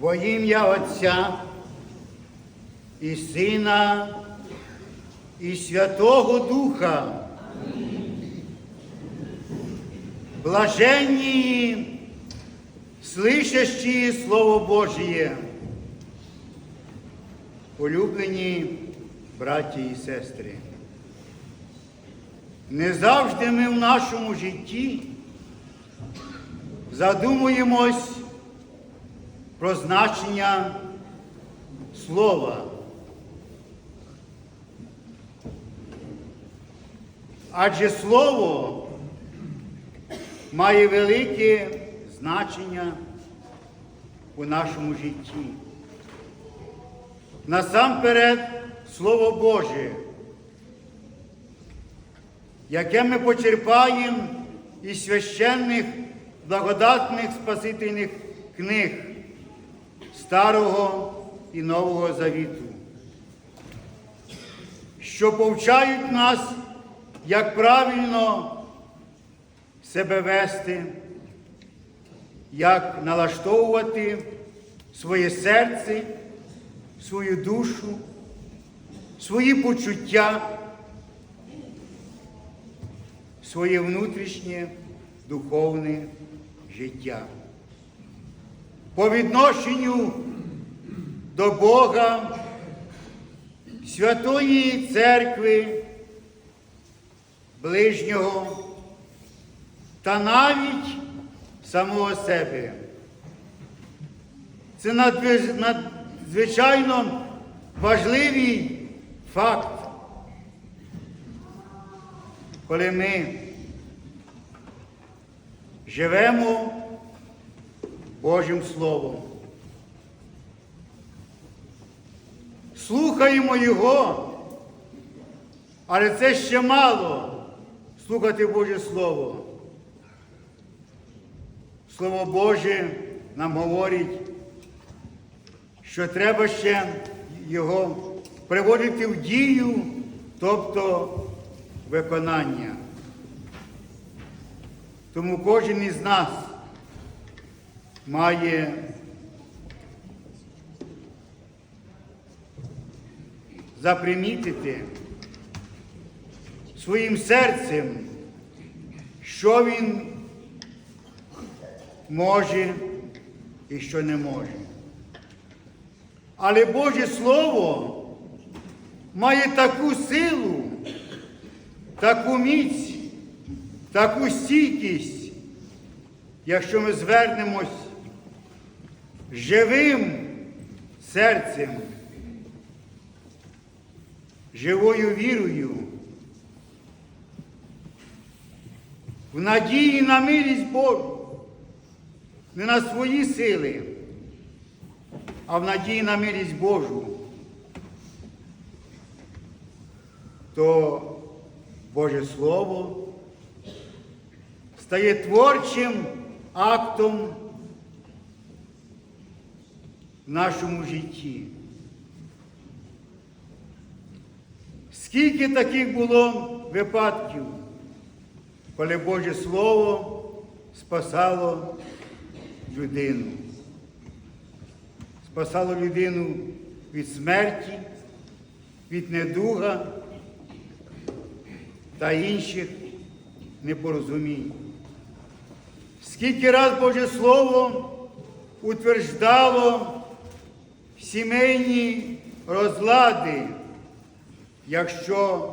Во ім'я Отця і Сина і Святого Духа. Блаженні, слышащі Слово Божє, улюблені браті і сестри. Не завжди ми в нашому житті задумуємось про значення слова. Адже слово має велике значення у нашому житті. Насамперед, Слово Боже, яке ми почерпаємо із священних благодатних спасительних книг Старого і Нового Завіту, що повчають нас, як правильно себе вести, як налаштовувати своє серце, свою душу, свої почуття, своє внутрішнє духовне життя. По відношенню до Бога, Святої Церкви, ближнього та навіть самого себе. Це надзвичайно важливий факт, коли ми живемо Божим Словом. Слухаємо Його, але це ще мало слухати Боже Слово. Слово Боже нам говорить, що треба ще його приводити в дію, тобто виконання. Тому кожен із нас має запримітити своїм серцем, що він може і що не може. Але Боже Слово має таку силу, таку міць, таку стійкість, якщо ми звернемось живим серцем, живою вірою, в надії на милість Божу не на свої сили, а в надії на милість Божу, то Боже Слово стає творчим актом в нашому житті. Скільки таких було випадків, коли Боже Слово спасало людину. Спасало людину від смерті, від недуга та інших непорозумінь. Скільки раз Боже Слово утверждало сімейні розлади, якщо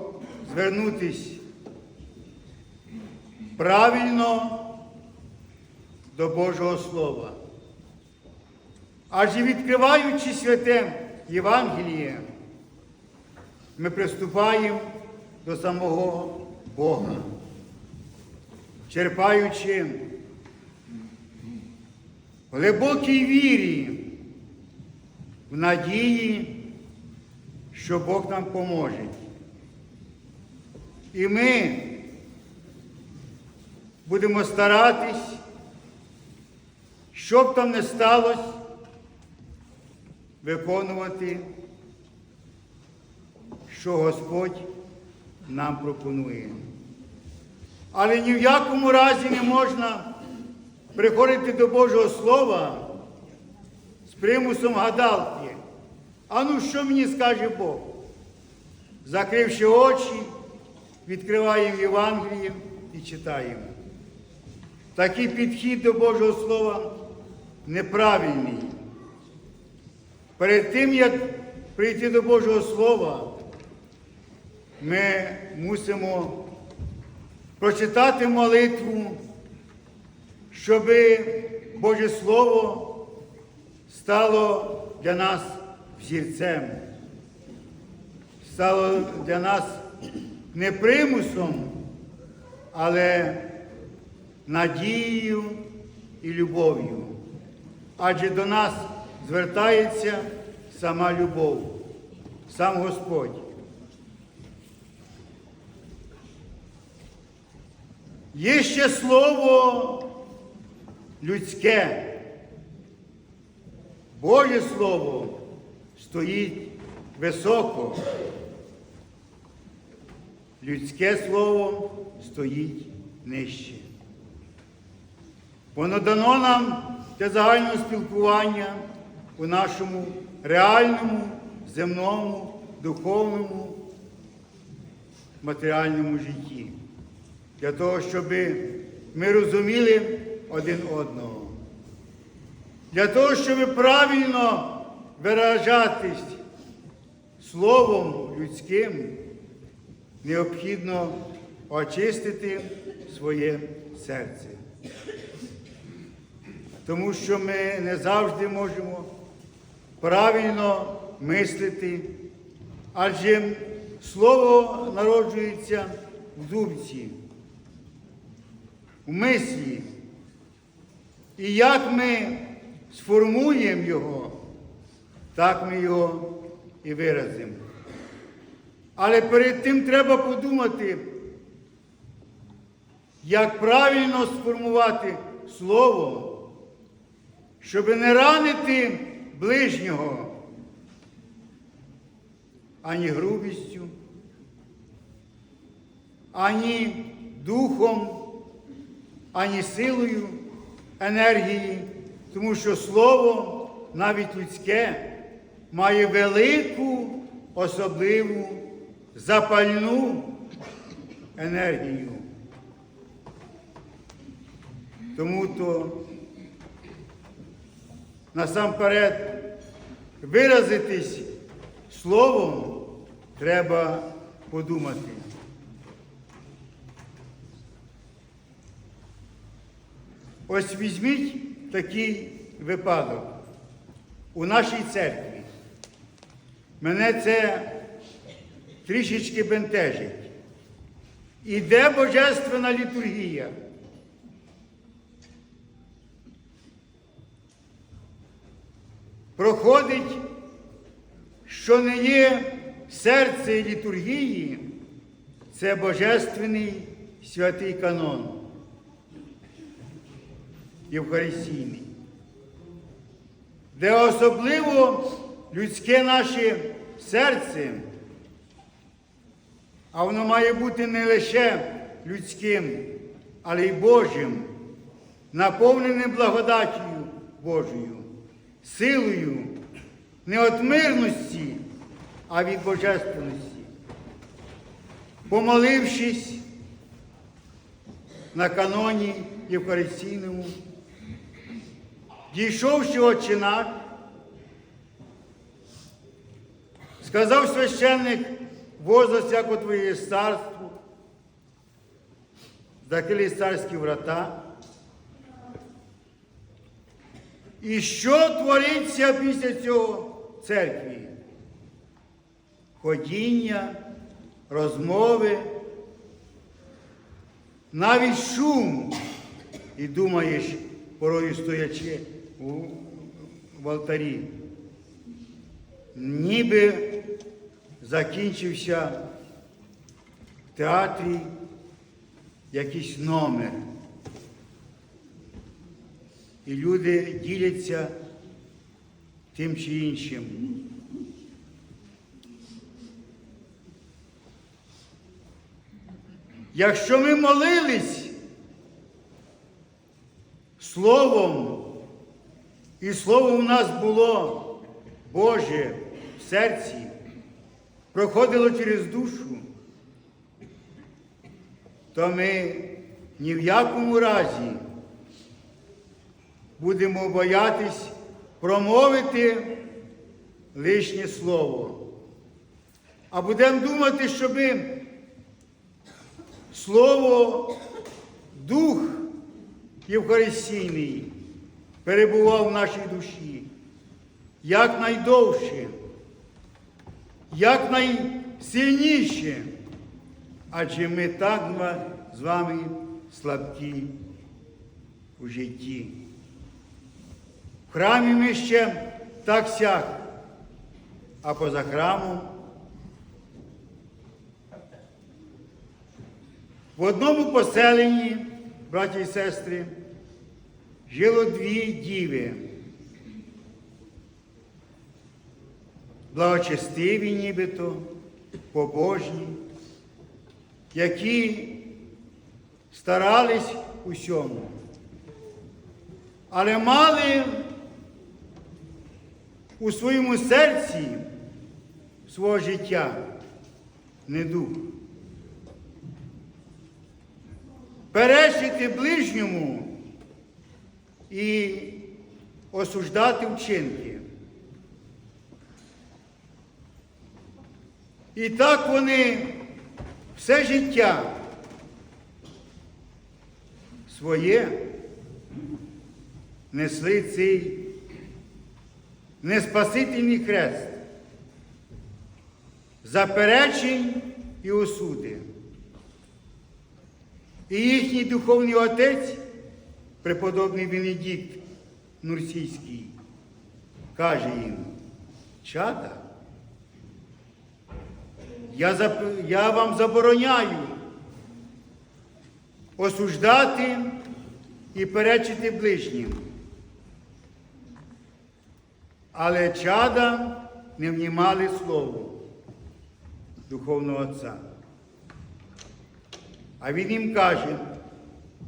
звернутись правильно до Божого Слова. Адже відкриваючи святе Євангеліє, ми приступаємо до самого Бога, черпаючи глибокій вірі, в надії, що Бог нам поможе. І ми будемо старатись що б там не сталося, виконувати, що Господь нам пропонує. Але ні в якому разі не можна приходити до Божого Слова примусом гадалки. А ну що мені скаже Бог? Закривши очі, відкриваємо Євангеліє і читаємо. Такий підхід до Божого Слова неправильний. Перед тим, як прийти до Божого Слова, ми мусимо прочитати молитву, щоб Боже Слово стало для нас взірцем, стало для нас не примусом, але надією і любов'ю. Адже до нас звертається сама любов, сам Господь. Є ще слово людське. Боже Слово стоїть високо. Людське слово стоїть нижче. Воно дано нам для загального спілкування у нашому реальному, земному, духовному, матеріальному житті. Для того, щоб ми розуміли один одного. Для того, щоб правильно виражатись словом людським, необхідно очистити своє серце. Тому що ми не завжди можемо правильно мислити, адже слово народжується в думці, в мислі. І як ми сформуємо його, так ми його і виразимо. Але перед тим треба подумати, як правильно сформувати слово, щоб не ранити ближнього ані грубістю, ані духом, ані силою енергії, тому що слово, навіть людське, має велику особливу запальну енергію. Тому то насамперед виразитись словом треба подумати. Ось візьміть такий випадок у нашій церкві. Мене це трішечки бентежить. Іде божественна літургія. Проходить, що не є серце літургії, це божественний святий канон. Євхаристійний, де особливо людське наше серце, а воно має бути не лише людським, але й Божим, наповненим благодаттю Божою, силою не від мирності, а від божественності. Помолившись на каноні Євхаристійному, дійшовши Отче наш, сказав священник, возраст всяко Твоє царство, закрили царські врата. І що твориться після цього церкві? Ходіння, розмови, навіть шум. І думаєш, порою стоячи у, в алтарі, ніби закінчився в театрі якийсь номер. І люди діляться тим чи іншим. Якщо ми молились словом і слово у нас було Боже в серці, проходило через душу, то ми ні в якому разі будемо боятись промовити лишнє слово. А будемо думати, щоби слово, дух Євхаристійний перебував в нашій душі якнайдовше, якнайсильніше, адже ми так з вами слабкі у житті. В храмі ми ще так сяк, а поза храмом в одному поселенні, браті і сестри, жило дві діви. Благочестиві нібито, побожні, які старались усьому, але мали у своєму серці свого життя недух. Перечити ближньому і осуждати вчинки. І так вони все життя своє несли цей неспасительний хрест заперечень і осуди. І їхній духовний отець, преподобний Венедикт Нурсійський, каже їм, чада, я, зап- я вам забороняю осуждати і перечити ближнім. Але чада не внімали слову Духовного Отця. А він їм каже,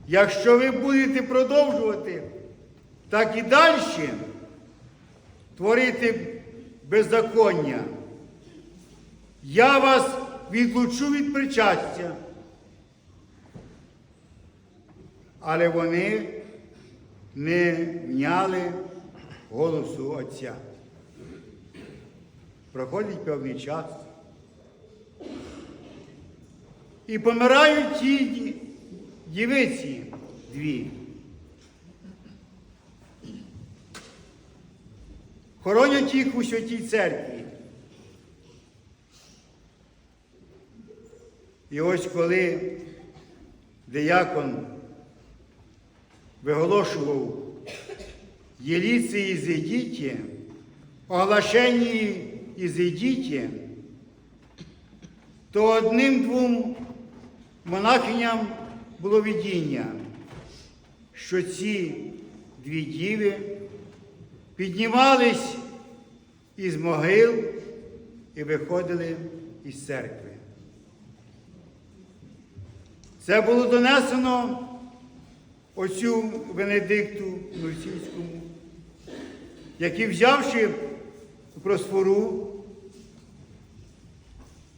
якщо ви будете продовжувати так і далі творити беззаконня, я вас відлучу від причастя. Але вони не вняли голосу Отця. Проходить певний час. І помирають ті дівиці дві. Хоронять їх у святій церкві. І ось коли диякон виголошував єліці і зійдіті, оглашенні і зійдіті, то одним-двом монахиням було видіння, що ці дві діви піднімались із могил і виходили із церкви. Це було донесено оцю Венедикту Нурсійському, який, взявши просфору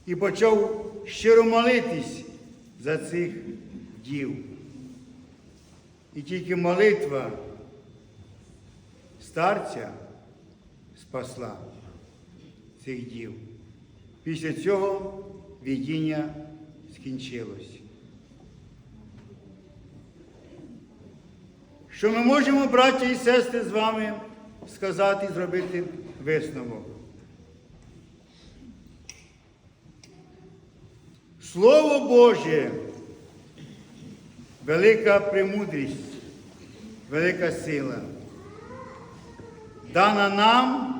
і почав щиро молитись за цих дів. І тільки молитва старця спасла цих дів. Після цього видіння скінчилось. Що ми можемо, браття і сестри, з вами сказати і зробити висновок? Слово Боже, велика премудрість, велика сила, дана нам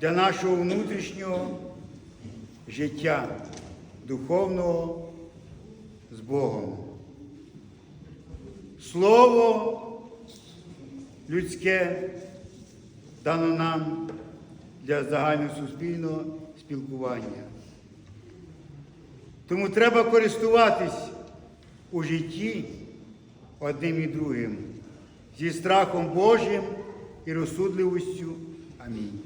для нашого внутрішнього життя, духовного з Богом. Слово людське дано нам для загальносуспільного спілкування. Тому треба користуватись у житті одним і другим зі страхом Божим і розсудливістю. Амінь.